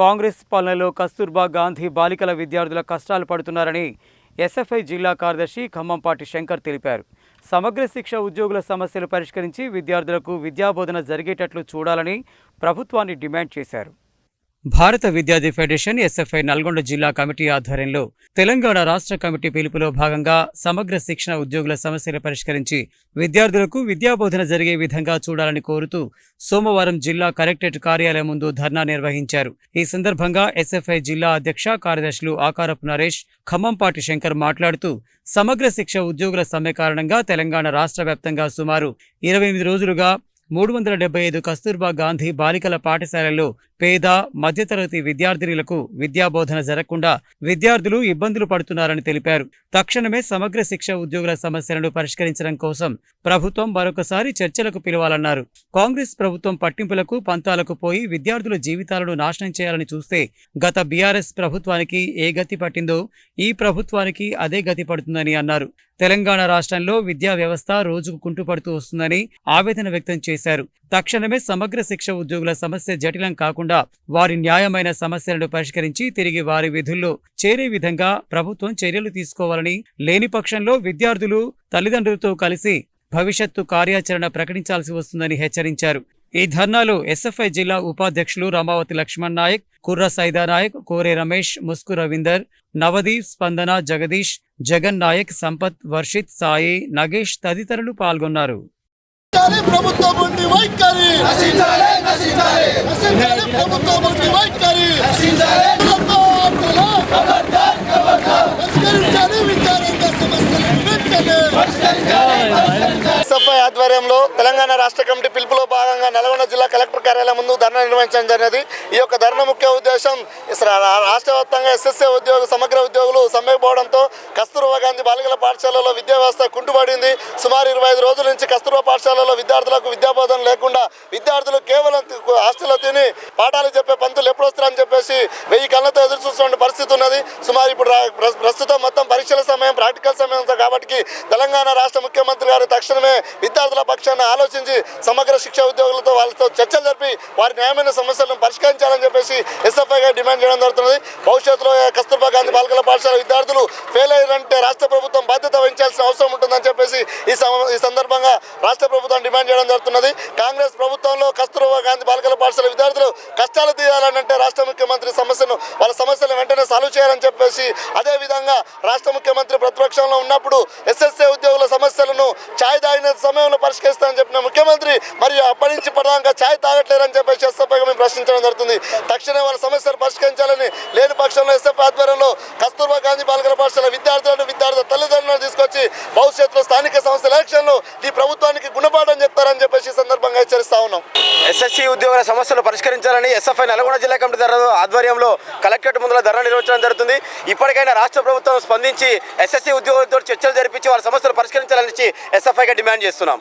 కాంగ్రెస్ పాలనలో కస్తూర్బా గాంధీ బాలికల విద్యార్థుల కష్టాలు పడుతున్నారని ఎస్ఎఫ్ఐ జిల్లా కార్యదర్శి ఖమ్మంపాటి శంకర్ తెలిపారు. సమగ్ర శిక్ష ఉద్యోగుల సమస్యలు పరిష్కరించి విద్యార్థులకు విద్యాబోధన జరిగేటట్లు చూడాలని ప్రభుత్వాన్ని డిమాండ్ చేశారు. భారత విద్యార్థి ఫెడరేషన్ ఎస్ఎఫ్ఐ నల్గొండ జిల్లా కమిటీ ఆధ్వర్యంలో తెలంగాణ రాష్ట్ర కమిటీ పిలుపులో భాగంగా సమగ్ర శిక్షణ ఉద్యోగుల సమస్యలు పరిష్కరించి విద్యార్థులకు విద్యాబోధన జరిగే విధంగా చూడాలని కోరుతూ సోమవారం జిల్లా కలెక్టరేట్ కార్యాలయం ముందు ధర్నా నిర్వహించారు. ఈ సందర్భంగా ఎస్ఎఫ్ఐ జిల్లా అధ్యక్ష కార్యదర్శులు ఆకారపు నరేష్ ఖమ్మంపాటి శంకర్ మాట్లాడుతూ సమగ్ర శిక్ష ఉద్యోగుల సమ్మె కారణంగా తెలంగాణ రాష్ట్ర వ్యాప్తంగా సుమారు ఇరవై ఎనిమిది రోజులుగా మూడు వందల డెబ్బై ఐదు కస్తూర్బా గాంధీ బాలికల పాఠశాలల్లో పేద మధ్యతరగతి విద్యార్థినులకు విద్యాబోధన జరగకుండా విద్యార్థులు ఇబ్బందులు పడుతున్నారని తెలిపారు. తక్షణమే సమగ్ర శిక్ష ఉద్యోగుల సమస్యలను పరిష్కరించడం కోసం ప్రభుత్వం మరొకసారి చర్చలకు పిలవాలన్నారు. కాంగ్రెస్ ప్రభుత్వం పట్టింపులకు పంతాలకు పోయి విద్యార్థుల జీవితాలను నాశనం చేయాలని చూస్తే గత బీఆర్ఎస్ ప్రభుత్వానికి ఏ గతి పట్టిందో ఈ ప్రభుత్వానికి అదే గతి పడుతుందని అన్నారు. తెలంగాణ రాష్ట్రంలో విద్యా వ్యవస్థ రోజుకు కుంటుపడుతూ వస్తుందని ఆవేదన వ్యక్తం చేశారు. తక్షణమే సమగ్ర శిక్ష ఉద్యోగుల సమస్య జటిలం కాకుండా వారి న్యాయమైన సమస్యలను పరిష్కరించి తిరిగి వారి విధుల్లో చేరే విధంగా ప్రభుత్వం చర్యలు తీసుకోవాలని లేని పక్షంలో విద్యార్థులు తల్లిదండ్రులతో కలిసి భవిష్యత్తు కార్యాచరణ ప్రకటించాల్సి వస్తుందని హెచ్చరించారు. ఈ ధర్నాలో ఎస్ఎఫ్ఐ జిల్లా ఉపాధ్యక్షులు రమావతి లక్ష్మణ్ నాయక్ కుర్ర సైదా నాయక్ కోరే రమేష్ ముస్కు రవీందర్ నవదీప్ స్పందన జగదీష్ జగన్ నాయక్ సంపత్ వర్షిత్ సాయి నగేష్ తదితరులు పాల్గొన్నారు. ప్రభుత్వం ఉండి వైఖరి. ప్రభుత్వం ఉండి వైఖరి. తెలంగాణ రాష్ట్ర కమిటీ పిలుపులో భాగంగా నల్గొండ జిల్లా కలెక్టర్ కార్యాలయం ముందు ధర్నా నిర్వహించడం జరిగినది. ఈ యొక్క ధర్నా ముఖ్య ఉద్దేశం రాష్ట్ర వ్యాప్తంగా ఎస్ఎస్ఏ ఉద్యోగులు సమగ్ర ఉద్యోగులు సమ్మెపోవడంతో కస్తూర్బా గాంధీ బాలికల పాఠశాలలో విద్యా వ్యవస్థ కుంటుపడింది సుమారు ఇరవై ఐదు రోజుల నుంచి కస్తూర్బా పాఠశాలలో విద్యార్థులకు విద్యాబోధన లేకుండా విద్యార్థులు కేవలం హాస్టల్లో తిని పాఠాలు చెప్పే పంతులు ఎప్పుడు వస్తారని చెప్పేసి వెయ్యి కళ్ళతో ఎదురు చూస్తున్న పరిస్థితి ఉన్నది. సుమారు ఇప్పుడు ప్రస్తుతం మొత్తం పరీక్షల సమయం ప్రాక్టికల్ సమయం కాబట్టి తెలంగాణ రాష్ట్ర ముఖ్యమంత్రి గారు తక్షణమే విద్యార్థుల పక్షాన ఆలోచించి సమగ్ర శిక్షా ఉద్యోగులతో వాళ్ళతో చర్చలు జరిపి వారి న్యాయమైన సమస్యలను పరిష్కరించాలని చెప్పేసి ఎస్ఎఫ్ఐగా డిమాండ్ చేయడం జరుగుతున్నది. భవిష్యత్తులో కస్తూర్బా గాంధీ బాలికల పాఠశాల విద్యార్థులు ఫెయిల్ అయ్యారంటే రాష్ట్ర ప్రభుత్వం బాధ్యత వహించాల్సిన అవసరం ఉంటుందని చెప్పేసి ఈ ఈ సందర్భంగా రాష్ట్ర ప్రభుత్వం డిమాండ్ చేయడం జరుగుతున్నది. కాంగ్రెస్ ప్రభుత్వంలో కస్తూర్బా గాంధీ బాలికల పాఠశాల విద్యార్థులు కష్టాలు తీయాలని అంటే రాష్ట్ర ముఖ్యమంత్రి సమస్యను వాళ్ళ సమస్యలను వెంటనే సాల్వ్ చేయాలని చెప్పేసి అదే విధంగా రాష్ట్ర ముఖ్యమంత్రి ప్రతిపక్షంలో ఉన్నప్పుడు ఎస్ఎస్ఏ ఉద్యోగుల సమస్యలను ఛాయ్ తాగిన సమయంలో పరిష్కరిస్తానని చెప్పిన ముఖ్యమంత్రి మరియు అప్పటి నుంచి పడదాకా ఛాయ్ తాగట్లేరని చెప్పేసి ఎస్ఎఫ్ఐగా మేము ప్రశ్నించడం జరుగుతుంది. తక్షణమే వాళ్ళ సమస్యలు పరిష్కరించాలని లేని పక్షంలో ఎస్ఎఫ్ ఆధ్వర్యంలో కస్తూర్బా గాంధీ బాలిక విద్యార్థుల తీసుకొచ్చి భవిష్యత్తులో స్థానిక సంస్థల ఎలక్షన్లు ఈ ప్రభుత్వానికి గుణపాఠం చెప్తారని చెప్పేసి సందర్భంగా హెచ్చరిస్తా ఉన్నాం. ఎస్ఎస్సీ ఉద్యోగుల సమస్యలు పరిష్కరించాలని ఎస్ఎఫ్ఐ నల్గొండ జిల్లా కమిటీ ధర ఆధ్వర్యంలో కలెక్టరేట్ ముందుల ధర నిర్వహించడం జరుగుతుంది. ఇప్పటికైనా రాష్ట్ర ప్రభుత్వం స్పందించి ఎస్ఎస్సీ ఉద్యోగులతో చర్చలు జరిపించి వారి సమస్యలు పరిష్కరించాలని ఎస్ఎఫ్ఐగా డిమాండ్ చేస్తున్నాం.